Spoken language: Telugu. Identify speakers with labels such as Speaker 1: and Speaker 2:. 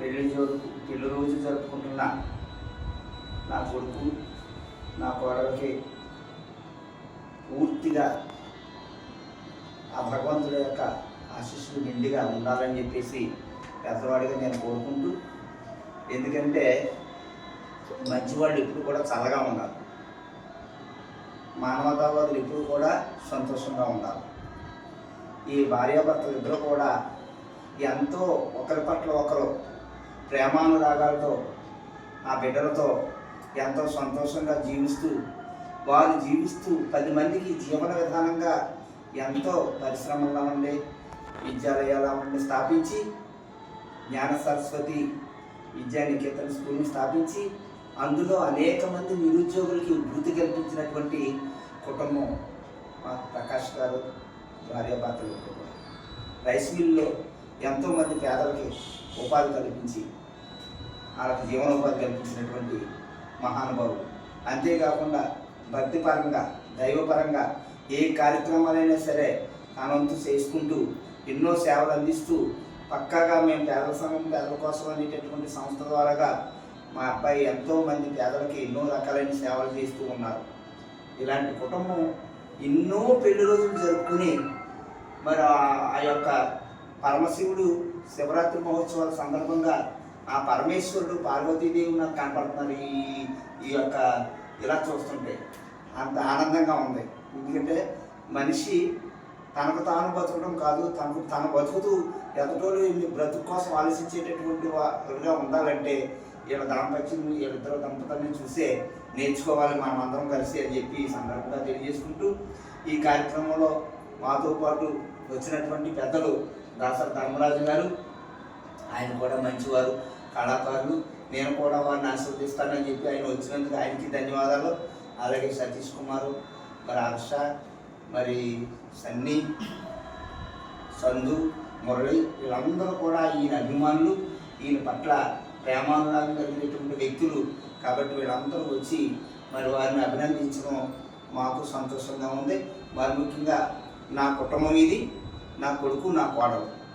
Speaker 1: పెళ్ళి చోటు పెళ్ళి రోజు జరుపుకుంటున్న నా కొడుకు నా కోడలికి పూర్తిగా ఆ భగవంతుడి యొక్క ఆశీస్సులు నిండిగా ఉండాలని చెప్పేసి పెద్దవాడిగా నేను కోరుకుంటూ ఎందుకంటే మంచివాళ్ళు ఎప్పుడు కూడా చల్లగా ఉండాలి. మానవతావాదులు ఎప్పుడు కూడా సంతోషంగా ఉండాలి. ఈ భార్యాభర్తలు ఇద్దరు కూడా ఎంతో ఒకరి పట్ల ఒకరు ప్రేమానురాగాలతో ఆ బిడ్డలతో ఎంతో సంతోషంగా జీవిస్తూ వారు జీవిస్తూ పది మందికి జీవన విధానంగా ఎంతో పరిశ్రమల్లో ఉండి విద్యాలయాల ఉండి స్థాపించి జ్ఞాన సరస్వతి విద్యానికేతన స్కూల్ని స్థాపించి అందులో అనేక మంది నిరుద్యోగులకి వృత్తి కల్పించినటువంటి కుటుంబం మా ప్రకాష్ గారు భార్యాభర్తలు. రైస్ మిల్లో ఎంతోమంది పేదలకి ఉపాధి కల్పించి వాళ్ళకి జీవనోపాధి కల్పించినటువంటి మహానుభావులు అంతేకాకుండా భక్తిపరంగా దైవపరంగా ఏ కార్యక్రమాలైనా సరే తనంతు చేసుకుంటూ ఎన్నో సేవలు అందిస్తూ పక్కాగా మేము పేదల సంఘం పేదల కోసం అనేటటువంటి సంస్థ ద్వారాగా మా అబ్బాయి ఎంతో మంది పేదలకి ఎన్నో రకాలైన సేవలు చేస్తూ ఉన్నారు. ఇలాంటి కుటుంబం ఎన్నో పెళ్ళి రోజులు జరుపుకుని మరి ఆ- ఆ యొక్క పరమశివుడు శివరాత్రి మహోత్సవాల సందర్భంగా ఆ పరమేశ్వరుడు పార్వతీదేవి నాకు కనపడుతున్నారు. ఈ ఈ యొక్క ఇలా చూస్తుంటే అంత ఆనందంగా ఉంది. ఎందుకంటే మనిషి తనకు తాను బతకడం కాదు తనకు తన బతుకుతూ ఎదటోళ్ళు బ్రతుకు కోసం ఆలోచించేటటువంటి వారుగా ఉండాలంటే వీళ్ళ దంపతులు వీళ్ళిద్దరు దంపతుల్ని చూసే నేర్చుకోవాలి మనం అందరం కలిసి అని చెప్పి ఈ సందర్భంగా తెలియజేసుకుంటూ ఈ కార్యక్రమంలో మాతో పాటు వచ్చినటువంటి పెద్దలు దాసరి ధర్మరాజు గారు ఆయన కూడా మంచివారు కళాకారులు. నేను కూడా వారిని ఆశీర్వదిస్తానని చెప్పి ఆయన వచ్చినందుకు ఆయనకి ధన్యవాదాలు. అలాగే సతీష్ కుమారు మరి హర్ష మరి సన్నీ సంధు మురళి వీళ్ళందరూ కూడా ఈయన అభిమానులు. ఈయన పట్ల ప్రేమానురాగం కలిగినటువంటి వ్యక్తులు. కాబట్టి వీళ్ళందరూ వచ్చి మరి వారిని అభినందించడం మాకు సంతోషంగా ఉంది. మరి ముఖ్యంగా నా కుటుంబం ఇది. నా కొడుకు నా కోడలు.